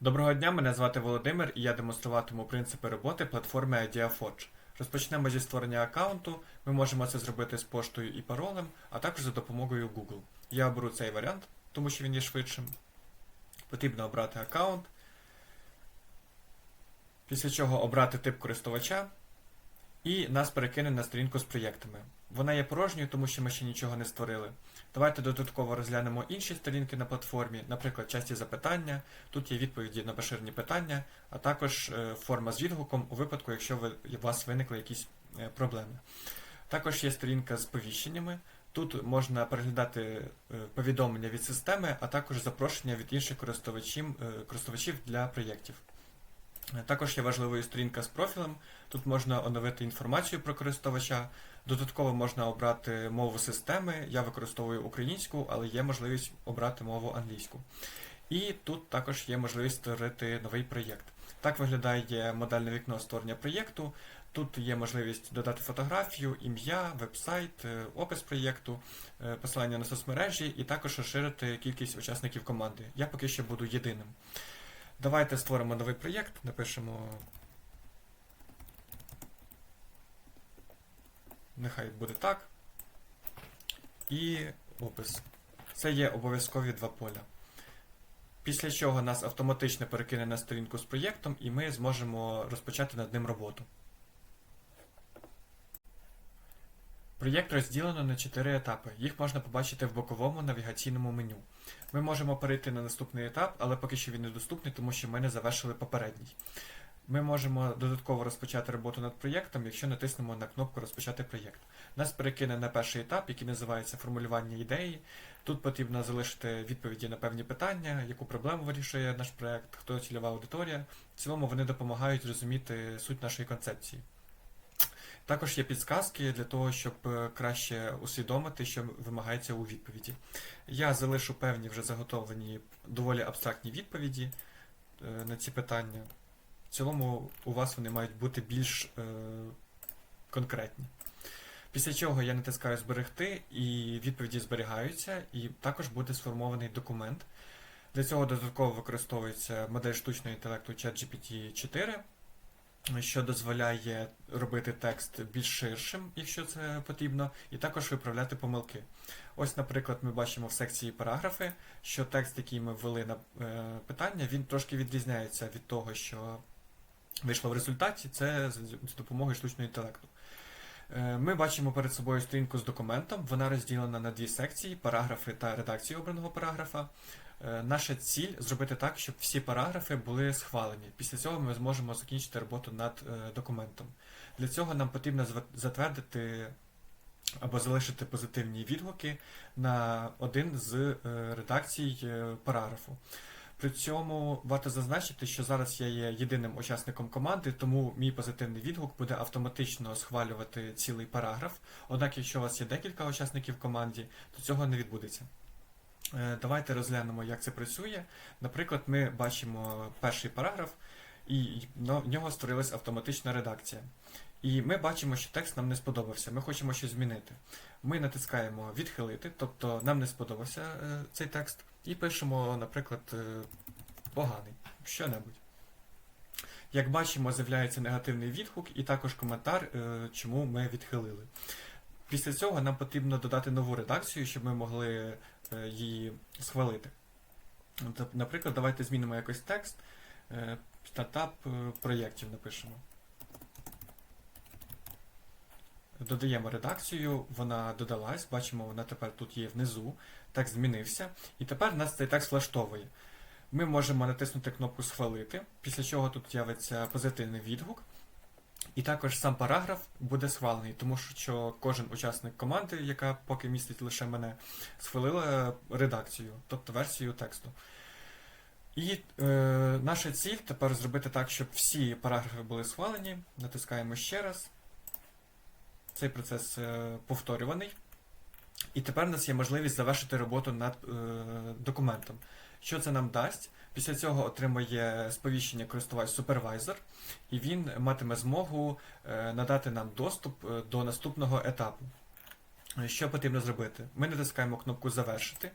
Доброго дня, мене звати Володимир і я демонструватиму принципи роботи платформи IdeaForge. Розпочнемо зі створення аккаунту. Ми можемо це зробити з поштою і паролем, а також за допомогою Google. Я оберу цей варіант, тому що він є швидшим. Потрібно обрати аккаунт. Після чого обрати тип користувача. І нас перекине на сторінку з проєктами. Вона є порожньою, тому що ми ще нічого не створили. Давайте додатково розглянемо інші сторінки на платформі, наприклад, часті запитання. Тут є відповіді на поширені питання, а також е, форма з відгуком у випадку, якщо ви, у вас виникли якісь е, проблеми. Також є сторінка з повіщеннями. Тут можна переглядати е, повідомлення від системи, а також запрошення від інших користувачів, користувачів для проєктів. Також є важливою сторінка з профілем. Тут можна оновити інформацію про користувача. Додатково можна обрати мову системи. Я використовую українську, але є можливість обрати мову англійську. І тут також є можливість створити новий проєкт. Так виглядає модельне вікно створення проєкту. Тут є можливість додати фотографію, ім'я, веб-сайт, е, опис проєкту, е, посилання на соцмережі і також розширити кількість учасників команди. Я поки що буду єдиним. Давайте створимо новий проєкт, напишемо. Нехай буде так. І опис. Це є обов'язкові два поля. Після чого нас автоматично перекине на сторінку з проєктом, і ми зможемо розпочати над ним роботу. Проєкт розділено на 4 етапи. Їх можна побачити в боковому навігаційному меню. Ми можемо перейти на наступний етап, але поки що він недоступний, тому що ми не завершили попередній. Ми можемо додатково розпочати роботу над проєктом, якщо натиснемо на кнопку Розпочати проєкт. Нас перекине на перший етап, який називається формулювання ідеї. Тут потрібно залишити відповіді на певні питання, яку проблему вирішує наш проєкт, хто цільова аудиторія. В цілому вони допомагають зрозуміти суть нашої концепції. Також є підсказки для того, щоб е, краще усвідомити, що вимагається у відповіді. Я залишу певні вже заготовлені доволі абстрактні відповіді е, на ці питання. В цілому у вас вони мають бути більш е, конкретні. Після чого я натискаю зберегти, і відповіді зберігаються, і також буде сформований документ. Для цього додатково використовується модель штучного інтелекту ChatGPT 4, що дозволяє робити текст більш ширшим, якщо це потрібно, і також виправляти помилки. Ось, наприклад, ми бачимо в секції параграфи, що текст, який ми ввели на е, питання, він трошки відрізняється від того, що вийшло в результаті, це з допомогою штучного інтелекту. Е, Ми бачимо перед собою сторінку з документом. Вона розділена на дві секції: параграфи та редакцію обраного параграфа. Е, Наша ціль зробити так, щоб всі параграфи були схвалені. Після цього ми зможемо закінчити роботу над е, документом. Для цього нам потрібно затвердити або залишити позитивні відгуки на один з е, редакцій параграфу. При цьому варто зазначити, що зараз я є єдиним учасником команди, тому мій позитивний відгук буде автоматично схвалювати цілий параграф. Однак, якщо у вас є декілька учасників команді, то цього не відбудеться. Е, Давайте розглянемо, як це працює. Наприклад, ми бачимо перший параграф, і в нього створилась автоматична редакція. І ми бачимо, що текст нам не сподобався. Ми хочемо щось змінити. Ми натискаємо відхилити, тобто нам не сподобався е, цей текст, і пишемо, наприклад, е, поганий, що-небудь. Як бачимо, з'являється негативний відгук і також коментар, чому ми відхилили. Після цього нам потрібно додати нову редакцію, щоб ми могли її схвалити. Наприклад, давайте змінимо якось текст. е, Стартап е, проєктів напишемо. Додаємо редакцію, вона додалась, бачимо, вона тепер тут є внизу, текст змінився, і тепер нас цей текст влаштовує. Ми можемо натиснути кнопку Схвалити, після чого тут з'явиться позитивний відгук. І також сам параграф буде схвалений, тому що кожен учасник команди, яка поки містить лише мене, схвалила редакцію, тобто версію тексту. І е, наша ціль тепер зробити так, щоб всі параграфи були схвалені. Натискаємо ще раз. Цей процес е, повторюваний. І тепер у нас є можливість завершити роботу над е, документом. Що це нам дасть? Після цього отримує сповіщення користувач супервайзер, і він матиме змогу е, надати нам доступ е, до наступного етапу. Е, Що потрібно зробити? Ми натискаємо кнопку Завершити.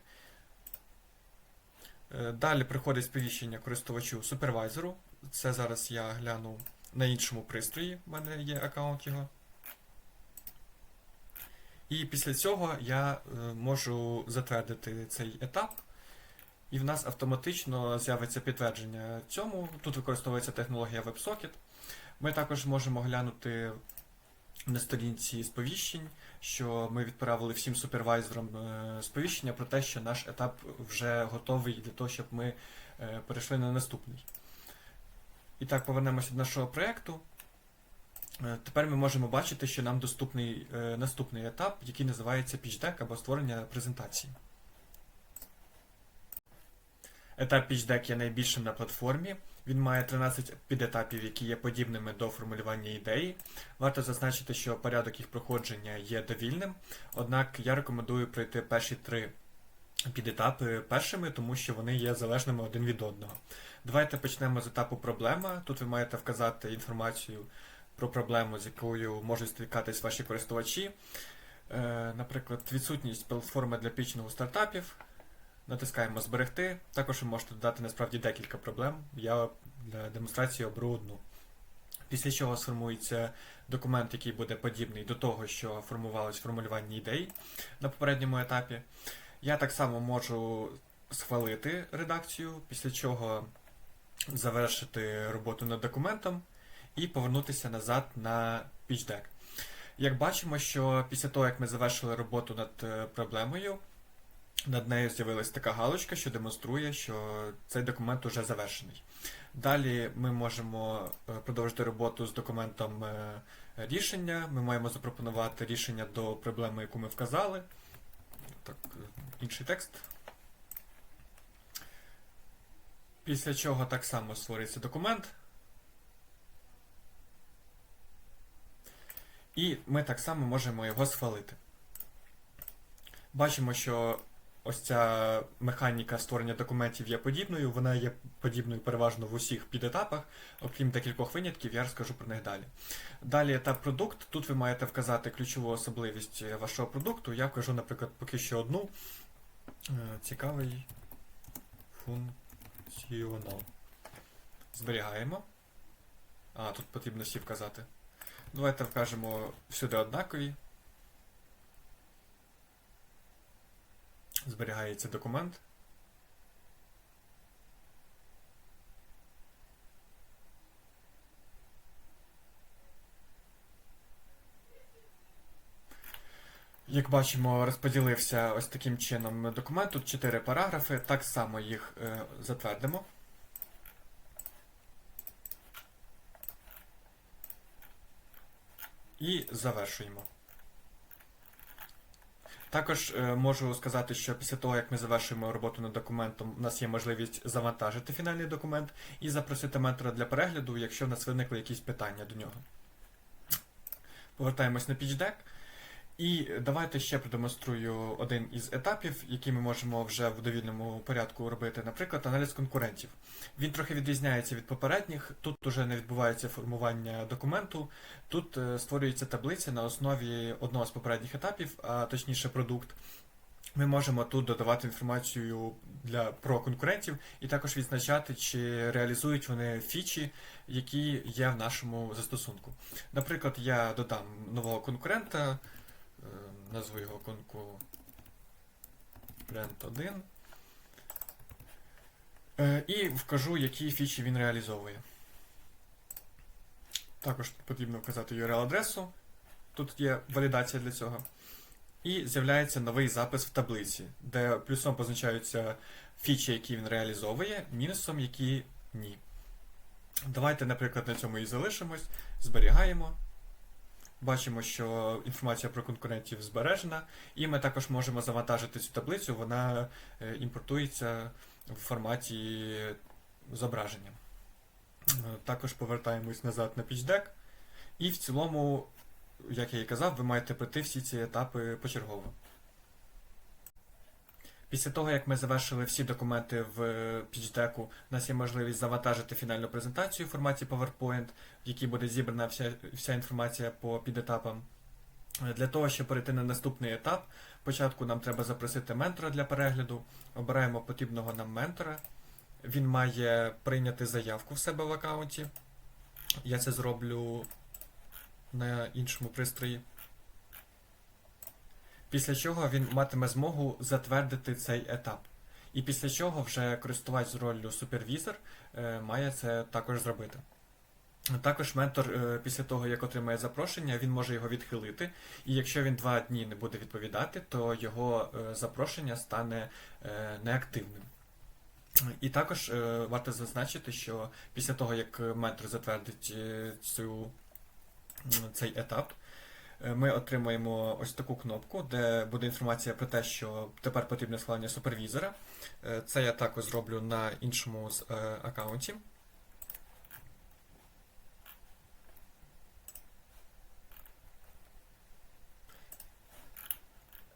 Далі приходить сповіщення користувачу супервайзеру. Це зараз я гляну на іншому пристрої, в мене є аккаунт його. І після цього я можу затвердити цей етап, і в нас автоматично з'явиться підтвердження цьому. Тут використовується технологія WebSocket. Ми також можемо глянути на сторінці сповіщень, що ми відправили всім супервайзерам е, сповіщення про те, що наш етап вже готовий для того, щоб ми е, перейшли на наступний. І так, повернемося до нашого проєкту. Е, Тепер ми можемо бачити, що нам доступний наступний етап, який називається Pitch Deck або створення презентації. Етап Pitch є найбільшим на платформі. Він має 13 підетапів, які є подібними до формулювання ідеї. Варто зазначити, що порядок їх проходження є довільним, однак я рекомендую пройти перші три підетапи першими, тому що вони є залежними один від одного. Давайте почнемо з етапу проблема. Тут ви маєте вказати інформацію про проблему, з якою можуть стикатись ваші користувачі. Е, Наприклад, відсутність платформи для пічингу стартапів. Натискаємо Зберегти. Також ви можете додати насправді декілька проблем. Я для демонстрації оберу одну. Після чого сформується документ, який буде подібний до того, що формувалось формулювання ідей на попередньому етапі. Я так само можу схвалити редакцію, після чого завершити роботу над документом і повернутися назад на Pitch Deck. Як бачимо, що після того, як ми завершили роботу над е, проблемою, над нею з'явилась така галочка, що демонструє, що цей документ уже завершений. Далі ми можемо е, продовжити роботу з документом е, рішення. Ми маємо запропонувати рішення до проблеми, яку ми вказали. Так, інший текст. Після чого так само створюється документ. І ми так само можемо його схвалити. Бачимо, що ось ця механіка створення документів є подібною, вона є подібною переважно в усіх підетапах, окрім декількох винятків, я розкажу про них далі. Далі етап продукт. Тут ви маєте вказати ключову особливість вашого продукту. Я вкажу, наприклад, поки що одну. Е, Цікавий функціонал. Зберігаємо. А, тут потрібно всі вказати. Давайте вкажемо всюди однакові. Зберігається документ. Як бачимо, розподілився ось таким чином документ. Тут 4 параграфи. Так само їх е, затвердимо. І завершуємо. Також е, можу сказати, що після того, як ми завершуємо роботу над документом, у нас є можливість завантажити фінальний документ і запросити ментора для перегляду, якщо в нас виникли якісь питання до нього. Повертаємось на PitchDeck. І давайте ще продемонструю один із етапів, який ми можемо вже в довільному порядку робити, наприклад, аналіз конкурентів. Він трохи відрізняється від попередніх. Тут вже не відбувається формування документу, тут е, створюється таблиця на основі одного з попередніх етапів, а точніше продукт. Ми можемо тут додавати інформацію для про конкурентів і також відзначати, чи реалізують вони фічі, які є в нашому застосунку. Наприклад, я додам нового конкурента, назву його конкурент 1. Е, І вкажу, які фічі він реалізовує. Також потрібно вказати URL-адресу. Тут є валідація для цього. І з'являється новий запис в таблиці, де плюсом позначаються фічі, які він реалізовує, мінусом, які ні. Давайте, наприклад, на цьому і залишимось, зберігаємо. Бачимо, що інформація про конкурентів збережена, і ми також можемо завантажити цю таблицю, вона е, імпортується в форматі зображення. Е, Також повертаємось назад на пічдек. І в цілому, як я і казав, ви маєте пройти всі ці етапи почергово. Після того, як ми завершили всі документи в PitchDeck, у нас є можливість завантажити фінальну презентацію в форматі PowerPoint, в якій буде зібрана вся, вся інформація по підетапам. Е, Для того, щоб перейти на наступний етап, спочатку нам треба запросити ментора для перегляду. Обираємо потрібного нам ментора. Він має прийняти заявку в себе в аккаунті. Я це зроблю на іншому пристрої. Після чого він матиме змогу затвердити цей етап. І після чого вже користувач з роллю супервізор е, має це також зробити. Також ментор, е, після того, як отримає запрошення, він може його відхилити. І якщо він два дні не буде відповідати, то його е, запрошення стане неактивним. І також варто зазначити, що після того, як ментор затвердить цю, цей етап, ми отримаємо ось таку кнопку, де буде інформація про те, що тепер потрібне схвалення супервізора. Е, Це я також зроблю на іншому з е, аккаунті.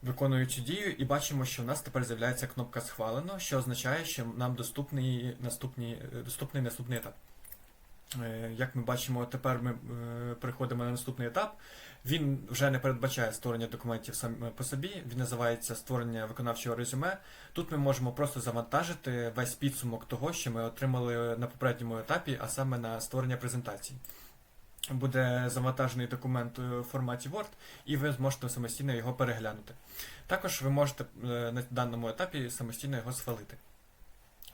Виконую цю дію і бачимо, що в нас тепер з'являється кнопка схвалено, що означає, що нам доступний наступний, е, доступний наступний етап. Е, Як ми бачимо, тепер ми е, переходимо на наступний етап. Він вже не передбачає створення документів сам по собі. Він називається створення виконавчого резюме. Тут ми можемо просто завантажити весь підсумок того, що ми отримали на попередньому етапі, а саме на створення презентації. Буде завантажений документ у форматі Word, і ви зможете самостійно його переглянути. Також ви можете е, на даному етапі самостійно його схвалити.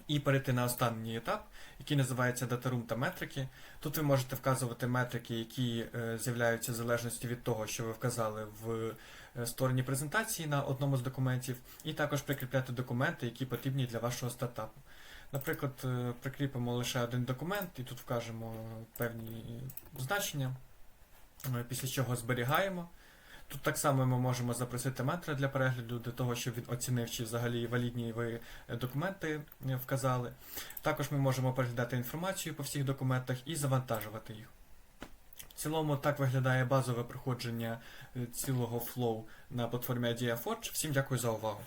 І перейти на останній етап, який називається Room та метрики. Тут ви можете вказувати метрики, які е, з'являються в залежності від того, що ви вказали в е, створенні презентації на одному з документів, і також прикріпляти документи, які потрібні для вашого стартапу. Наприклад, е, прикріпимо лише один документ і тут вкажемо певні значення, після чого зберігаємо. Тут так само ми можемо запросити метра для перегляду, для того, щоб він оцінив, чи взагалі валідні ви е, документи е, вказали. Також ми можемо переглядати інформацію по всіх документах і завантажувати їх. В цілому так виглядає базове проходження е, цілого флоу на платформі IdeaForge. Всім дякую за увагу.